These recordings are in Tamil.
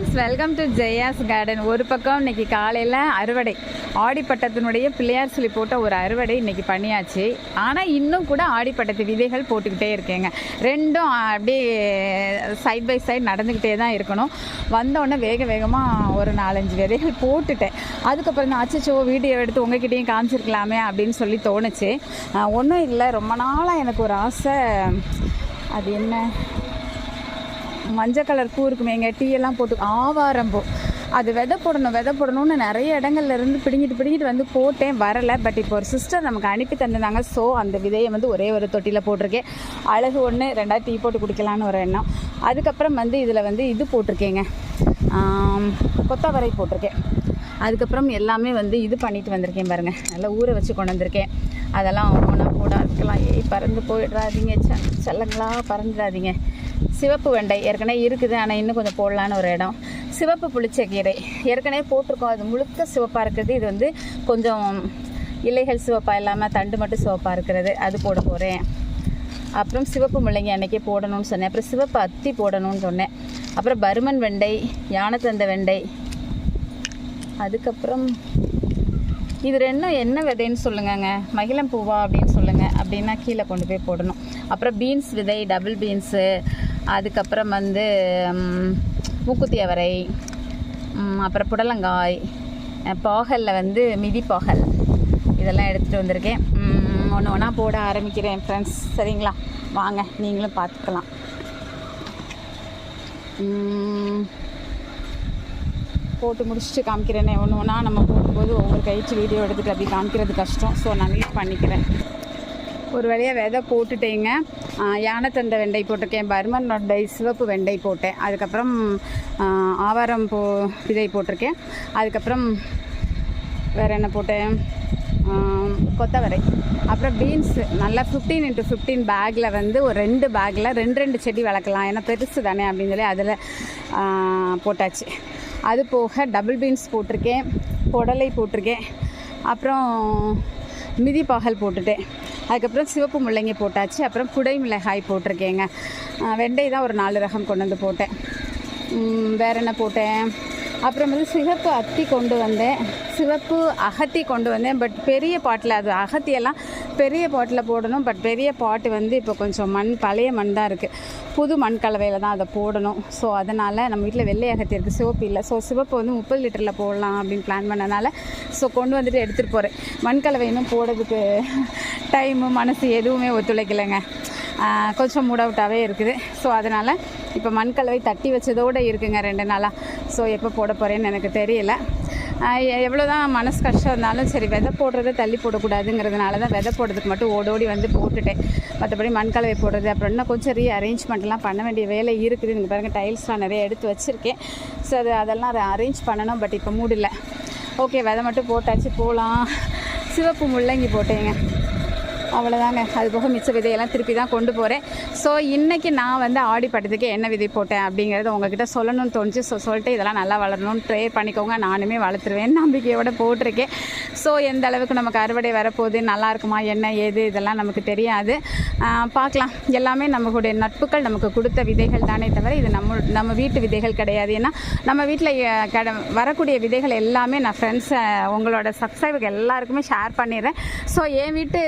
Friends welcome to Jaya's garden ஒரு பக்கம் இன்னைக்கு காலையில் அறுவடை. ஆடிப்பட்டத்தினுடைய பிள்ளையார் சொல்லி போட்ட ஒரு அறுவடை இன்னைக்கு பண்ணியாச்சு. ஆனால் இன்னும் கூட ஆடிப்பட்டத்து விதைகள் போட்டுக்கிட்டே இருக்கேங்க. ரெண்டும் அப்படியே சைட் பை சைடு நடந்துக்கிட்டே தான் இருக்கணும். வந்தோடனே வேக வேகமாக ஒரு நாலஞ்சு விதைகள் போட்டுட்டேன். அதுக்கப்புறம் தான் அச்சச்சோ வீடியோ எடுத்து உங்ககிட்டயும் காமிச்சிருக்கலாமே அப்படின்னு சொல்லி தோணுச்சு. ஒன்றும் இல்லை ரொம்ப நாளாக எனக்கு ஒரு ஆசை. அது என்ன? மஞ்சள் கலர் பூ இருக்குமே டீ எல்லாம் போட்டு ஆவாரம்பூ அது விதை போடணும் விதை போடணும்னு நிறைய இடங்கள்ல இருந்து பிடிங்கிட்டு பிடிங்கிட்டு வந்து போட்டேன் வரலை. பட் இப்போ ஒரு சிஸ்டர் நமக்கு அனுப்பி தந்திருந்தாங்க. ஸோ அந்த விதையை வந்து ஒரே ஒரு தொட்டியில் போட்டிருக்கேன். அழகு ஒன்று ரெண்டாவது டீ போட்டு குடிக்கலான்னு ஒரு எண்ணம். அதுக்கப்புறம் வந்து இதில் வந்து இது போட்டிருக்கேங்க. கொத்தவரை போட்டிருக்கேன். அதுக்கப்புறம் எல்லாமே வந்து இது பண்ணிட்டு வந்திருக்கேன் பாருங்கள் நல்லா ஊற வச்சு கொண்டு வந்திருக்கேன். அதெல்லாம் ஒன்றா போட அதுக்கெல்லாம் ஏய் பறந்து போயிடாதீங்க. செ- செல்லங்களா பறந்துடாதீங்க. சிவப்பு வெண்டை ஏற்கனவே இருக்குது ஆனால் இன்னும் கொஞ்சம் போடலான்னு ஒரு இடம். சிவப்பு புளிச்ச கீரை. ஏற்கனவே போட்டிருக்கோம் அது முழுக்க சிவப்பாக இருக்கிறது இது வந்து கொஞ்சம் இலைகள் சிவப்பாக இல்லாமல் தண்டு மட்டும் சிவப்பாக இருக்கிறது. அது போட போகிறேன் அப்புறம் சிவப்பு முள்ளங்கி அன்னைக்கே போடணும்னு சொன்னேன். அப்புறம் சிவப்பு அத்தி போடணும்னு சொன்னேன். அப்புறம் பருமன் வெண்டை யானத்தந்த வெண்டை. அதுக்கப்புறம் இது ரெண்டும் என்ன விதைன்னு சொல்லுங்கங்க. மகிழம் பூவா அப்படின்னு சொல்லுங்க. அப்படின்னா கீழே கொண்டு போய் போடணும். அப்புறம் பீன்ஸ் விதை டபுள் பீன்ஸு அதுக்கப்புறம் வந்து மூக்குத்தி அவரை அப்புறம் புடலங்காய் அஹ், பாகலில் வந்து மிதி பாகல். இதெல்லாம் எடுத்துகிட்டு வந்திருக்கேன். ஒன்று ஒன்றா போட ஆரம்பிக்கிறேன் ஃப்ரெண்ட்ஸ் சரிங்களா? வாங்க நீங்களும் பார்த்துக்கலாம். போட்டு முடிச்சுட்டு காமிக்கிறேனே. ஒன்று ஒன்றா நம்ம போடும்போது ஒவ்வொரு கைச்சு வீடியோ எடுத்துகிட்டு அப்படி காமிக்கிறது கஷ்டம். ஸோ நான் மீட் பண்ணிக்கிறேன். ஒரு வழியாக விதை போட்டுட்டேங்க. யானைத்தந்த வெண்டை போட்டிருக்கேன் பர்மன் வெண்டை சிவப்பு வெண்டை போட்டேன். அதுக்கப்புறம் ஆவாரம் போ விதை போட்டிருக்கேன். அதுக்கப்புறம் வேறு என்ன போட்டேன்? கொத்தவரை. அப்புறம் பீன்ஸு. நல்லா ஃபிஃப்டீன் இன்ட்டு ஃபிஃப்டீன் பேக்கில் வந்து ஒரு ரெண்டு பேக்கில் ரெண்டு ரெண்டு செடி வளர்க்கலாம். ஏன்னா பெருசு தானே அப்படின்னு சொல்லி அதில் போட்டாச்சு. அது போக டபுள் பீன்ஸ் போட்டிருக்கேன் புடலை போட்டிருக்கேன். அப்புறம் மிதி பாகல் போட்டுட்டேன். அதுக்கப்புறம் சிவப்பு முள்ளங்கி போட்டாச்சு அப்புறம் குடை மிளகாய் போட்டிருக்கேங்க. வெண்டை தான் ஒரு நாலு ரகம் கொண்டு வந்து போட்டேன். வேறு வேற என்ன போட்டேன்? அப்புறம் வந்து சிவப்பு அத்தி கொண்டு வந்தேன். சிவப்பு அகத்தி கொண்டு வந்தேன். பட் பெரிய பாட்டில் அது அகத்தியெல்லாம் பெரிய பாட்டில் போடணும். பட் பெரிய பாட்டு வந்து இப்போ கொஞ்சம் மண் பழைய மண் தான் இருக்குது புது மண் கலவையில் தான் அதை போடணும். ஸோ அதனால் நம்ம வீட்டில் வெள்ளை அகத்தி இருக்குது சிவப்பு இல்லை. ஸோ சிவப்பு வந்து முப்பது லிட்டரில் போடலாம் அப்படின்னு பிளான் பண்ணனால ஸோ கொண்டு வந்துட்டு எடுத்துகிட்டு போகிறேன் மண் கலவை இன்னும் போடுறதுக்கு டைமு மனசு எதுவுமே ஒத்துழைக்கலைங்க. கொஞ்சம் மூட் அவுட்டாகவே இருக்குது. ஸோ அதனால் இப்போ மண்கலவை தட்டி வச்சதோடு இருக்குங்க ரெண்டு நாளாக ஸோ எப்போ போட போகிறேன்னு எனக்கு தெரியல. எவ்வளோ தான் மனசு கஷ்டம் இருந்தாலும் சரி விதை போடுறதை தள்ளி போடக்கூடாதுங்கிறதுனால தான் விதை போடுறதுக்கு மட்டும் ஓடோடி வந்து போட்டுட்டேன். மற்றபடி மண்கலவை போடுறது அப்புறம் இன்னும் கொஞ்சம் ரீ அரேஞ்ச்மெண்ட்லாம் பண்ண வேண்டிய வேலை இருக்குது. நீங்கள் பாருங்கள் டைல்ஸ்லாம் நிறைய எடுத்து வச்சுருக்கேன். ஸோ அது அதெல்லாம் அரேஞ்ச் பண்ணணும் பட் இப்போ மூடில்லை ஓகே விதை மட்டும் போட்டாச்சு போகலாம் சிவப்பு முள்ளங்கி போட்டேங்க. அவ்வளோதாங்க அது போக மிச்ச விதையெல்லாம் திருப்பி தான் கொண்டு போகிறேன் ஸோ இன்றைக்கி நான் வந்து ஆடி பட்டத்துக்கு என்ன விதை போட்டேன் அப்படிங்கிறத உங்ககிட்ட சொல்லணும்னு தோணுச்சு. ஸோ சொல்லிட்டு இதெல்லாம் நல்லா வளரணும்னு ட்ரே பண்ணிக்கோங்க. நானுமே வளர்த்துருவேன். நம்பிக்கையோட போட்டிருக்கேன். ஸோ எந்த அளவுக்கு நமக்கு அறுவடை வரப்போகுது நல்லா இருக்குமா என்ன ஏது இதெல்லாம் நமக்கு தெரியாது. பார்க்கலாம். எல்லாமே நம்மளுடைய நட்புகள் நமக்கு கொடுத்த விதைகள் தானே தவிர இது நம்ம நம்ம வீட்டு விதைகள் கிடையாது. ஏன்னா நம்ம வீட்டில் கட வரக்கூடிய விதைகள் எல்லாமே நான் ஃப்ரெண்ட்ஸ் உங்களோட சப்ஸ்கிரைபருக்கு எல்லாருக்குமே ஷேர் பண்ணிடுறேன். ஸோ என் வீட்டு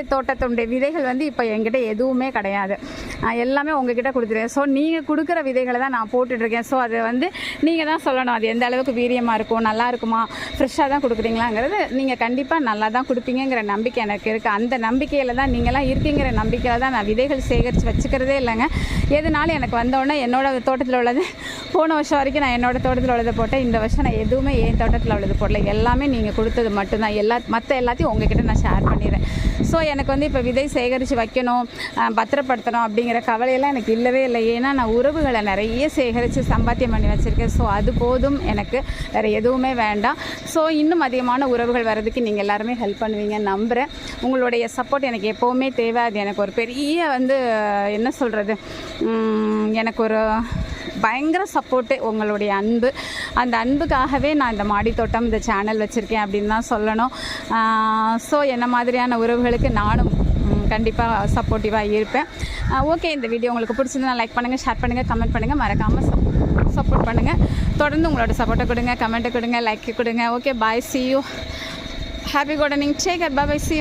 தோட்டத்துடைய விதைகள் வந்து இப்போ என்கிட்ட எதுவுமே கிடையாது. நான் எல்லாமே உங்ககிட்ட கொடுத்துருக்கேன் ஸோ நீங்கள் கொடுக்குற விதைகளை தான் நான் போட்டுட்ருக்கேன். ஸோ அது வந்து நீங்கள் தான் சொல்லணும். அது எந்த அளவுக்கு வீரியமாக இருக்கும் நல்லா இருக்குமா ஃப்ரெஷ்ஷாக தான் கொடுக்குறீங்களாங்கிறது நீங்கள் கண்டிப்பாக நல்லா தான் கொடுப்பீங்கங்கிற நம்பிக்கை எனக்கு இருக்குது அந்த நம்பிக்கையில் தான் நீங்களாம் இருக்கீங்கிற நம்பிக்கையில் தான் நான் விதைகள் சேகரித்து வச்சுக்கிறதே இல்லைங்க. எதுனாலும் எனக்கு வந்தோடனே என்னோட தோட்டத்தில் உள்ளது போன வருஷம் வரைக்கும் நான் என்னோட தோட்டத்தில் உள்ளதை போட்டேன். இந்த வருஷம் நான் எதுவுமே என் தோட்டத்தில் உள்ளது போடல. எல்லாமே நீங்கள் கொடுத்தது மட்டும்தான். எல்லா மற்ற எல்லாத்தையும் உங்ககிட்ட நான் ஷேர் பண்ணிடுறேன். ஸோ எனக்கு வந்து இப்போ விதை சேகரித்து வைக்கணும் பத்திரப்படுத்தணும் அப்படிங்கிற கவலையெல்லாம் எனக்கு இல்லவே இல்லை. ஏன்னா நான் உறவுகளை நிறைய சேகரித்து சம்பாத்தியம் பண்ணி வச்சுருக்கேன். ஸோ அது போதும். எனக்கு வேறு எதுவுமே வேண்டாம். ஸோ இன்னும் அதிகமான உறவுகள் வர்றதுக்கு நீங்கள் எல்லாருமே ஹெல்ப் பண்ணுவீங்கன்னு நம்புகிறேன் உங்களுடைய சப்போர்ட் எனக்கு எப்போவுமே தேவை. அது எனக்கு ஒரு பெரிய வந்து என்ன சொல்கிறது எனக்கு ஒரு பயங்கர சப்போர்ட்டு உங்களுடைய அன்பு. அந்த அன்புக்காகவே நான் இந்த மாடி தோட்டம் இந்த சேனல் வச்சுருக்கேன் அப்படின்னு தான் சொல்லணும். ஸோ என்ன மாதிரியான உறவுகளுக்கு நானும் கண்டிப்பாக சப்போர்ட்டிவாக இருப்பேன். ஓகே இந்த வீடியோ உங்களுக்கு பிடிச்சிருந்தா லைக் பண்ணுங்கள் ஷேர் பண்ணுங்கள் கமெண்ட் பண்ணுங்கள் மறக்காமல் சப்போர்ட் பண்ணுங்கள் தொடர்ந்து உங்களோட சப்போர்ட்டை கொடுங்க கமெண்ட்டை கொடுங்க லைக் கொடுங்க. Okay bye see you happy gardening take bye see